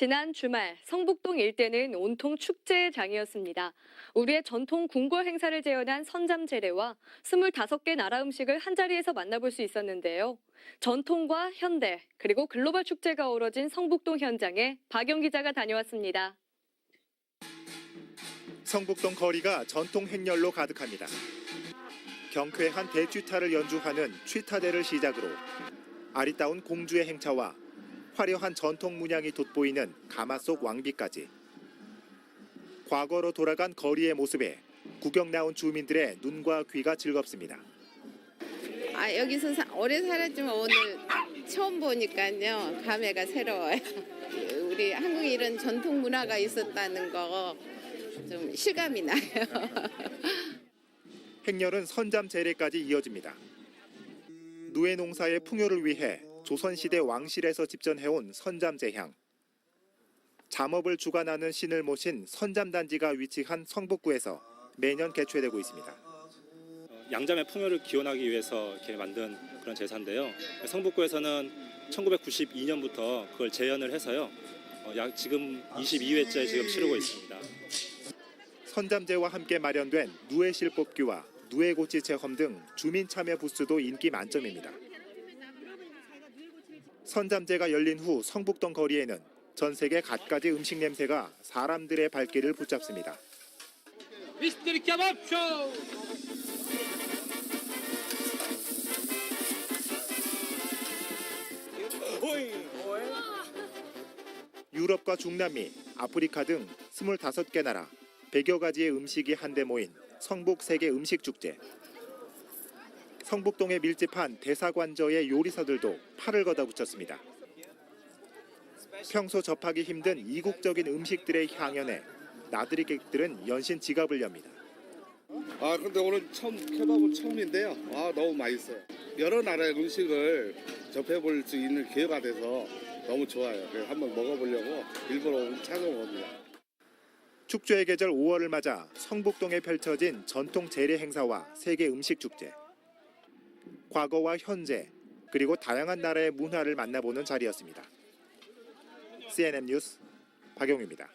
지난 주말 성북동 일대는 온통 축제의 장이었습니다. 우리의 전통 궁궐 행사를 재현한 선잠제례와 25개 나라 음식을 한자리에서 만나볼 수 있었는데요. 전통과 현대 그리고 글로벌 축제가 어우러진 성북동 현장에 박영 기자가 다녀왔습니다. 성북동 거리가 전통 행렬로 가득합니다. 경쾌한 대취타를 연주하는 취타대를 시작으로 아리따운 공주의 행차와 화려한 전통 문양이 돋보이는 가마 속 왕비까지 과거로 돌아간 거리의 모습에 구경 나온 주민들의 눈과 귀가 즐겁습니다. 아 여기서 사- 오래 살았지만 오늘 처음 보니까요 감회가 새로워요. 우리 한국에 이런 전통 문화가 있었다는 거 좀 실감이 나요. 행렬은 선잠 제례까지 이어집니다. 누에 농사의 풍요를 위해 조선시대 왕실에서 집전해온 선잠제향. 잠업을 주관하는 신을 모신 선잠단지가 위치한 성북구에서 매년 개최되고 있습니다. 양잠의 풍요를 기원하기 위해서 이렇게 만든 그런 제사인데요. 성북구에서는 1992년부터 그걸 재현을 해서요. 어, 약 지금 22회째 지금 치르고 있습니다. 선잠제와 함께 마련된 누에실 뽑기와 누에고치 체험 등 주민 참여 부스도 인기 만점입니다. 선잠제가 열린 후 성북동 거리에는 전 세계 갖가지 음식 냄새가 사람들의 발길을 붙잡습니다. 미스터리 케밥 쇼! 유럽과 중남미, 아프리카 등 25개 나라 100여 가지의 음식이 한데 모인 성북 세계 음식 축제. 성북동에 밀집한 대사관저의 요리사들도 팔을 걷어붙였습니다. 평소 접하기 힘든 이국적인 음식들의 향연에 나들이객들은 연신 지갑을 엽니다. 아 근데 오늘 처음 케밥은 처음인데요. 아 너무 맛있어요. 여러 나라의 음식을 접해볼 수 있는 기회가 돼서 너무 좋아요. 그래서 한번 먹어보려고 일부러 찾아온 겁니다. 축제의 계절 5월을 맞아 성북동에 펼쳐진 전통 재래 행사와 세계 음식 축제. 과거와 현재 그리고 다양한 나라의 문화를 만나보는 자리였습니다. CNN 뉴스 박용입니다.